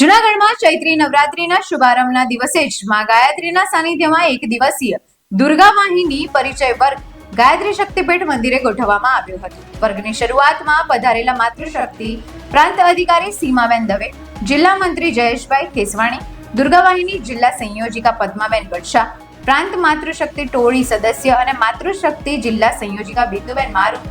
જૂનાગઢમાં ચૈત્રી નવરાત્રીના શુભારંભના દિવસે જ માં ગાયત્રીના સાનિધ્યમાં એક દિવસીય દુર્ગા વાહિની પરિચય વર્ગ ગાયત્રી શક્તિપીઠ મંદિરે ગોઠવવામાં આવ્યો હતો. વર્ગની શરૂઆતમાં પધારેલા માતૃશક્તિ પ્રાંત અધિકારી સીમાબેન દવે, જિલ્લા મંત્રી જયેશભાઈ કેસવાણી, દુર્ગા વાહિની જિલ્લા સંયોજિકા પદ્માબેન વર્ષા પ્રાંત માતૃશક્તિ ટોળી સદસ્ય અને માતૃશક્તિ જિલ્લા સંયોજિકા બિંદુબેન મારુ,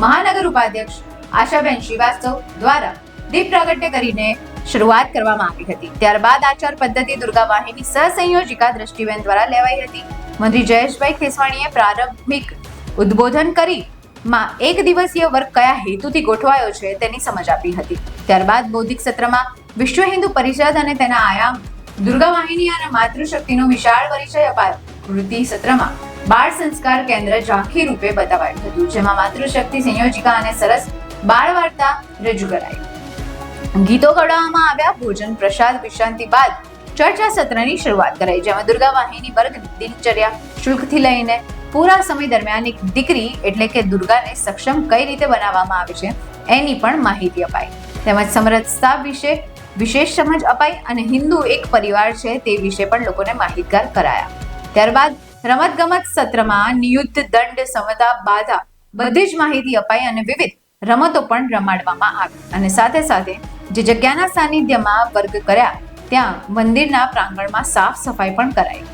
મહાનગર ઉપાધ્યક્ષ આશાબેન શ્રીવાસ્તવ દ્વારા દીપ પ્રાગટ્ય કરીને શરૂઆત કરવામાં આવી હતી. ત્યારબાદ આચાર પદ્ધતિ દુર્ગા વાહિની સહસંયોજિકા દ્રષ્ટિબેન દ્વારા લેવાઈ હતી. મંત્રી જયેશભાઈ ખેસવાણીએ પ્રારંભિક ઉદ્બોધન કરી. માં એક દિવસીય વર્ગ કયા હેતુથી ગોઠવાયો છે તેની સમજ આપી હતી. ત્યારબાદ બૌદ્ધિક સત્રમાં વિશ્વ હિન્દુ પરિષદ અને તેના આયામ દુર્ગા વાહિની અને માતૃશક્તિનો વિશાળ પરિચય અપાયો. કૃતિ સત્રમાં બાળ સંસ્કાર કેન્દ્ર ઝાંખી રૂપે બતાવાયું હતું, જેમાં માતૃશક્તિ સંયોજિકા અને સરસ બાળ વાર્તા રજૂ કરાઈ. ગીતો ગાવામાં આવ્યા, ભોજન, પ્રસાદ, વિશ્રાંતિ બાદ ચર્ચા સત્રની શરૂઆત કરાઈ, જેમાં દુર્ગા વાહિની વર્ગ દિનચર્યા, શુલ્કથી લઈને પૂરા સમય દરમિયાન એક દીકરી એટલે કે દુર્ગાને સક્ષમ કઈ રીતે બનાવવામાં આવે છે, એની પણ માહિતી અપાઈ. તેમજ સમરસતા વિશે વિશેષ સમજ અપાઈ અને હિન્દુ એક પરિવાર છે તે વિશે પણ લોકોને માહિતગાર કરાયા. ત્યારબાદ રમતગમત સત્રમાં નિયુદ્ધ દંડ સમતા બાધા બધી જ માહિતી અપાઈ અને વિવિધ રમતો પણ રમાડવામાં આવી. અને સાથે સાથે જે જગ્યાના સાનિધ્યમાં વર્ગ કર્યા ત્યાં મંદિરના પ્રાંગણમાં સાફ સફાઈ પણ કરાઈ.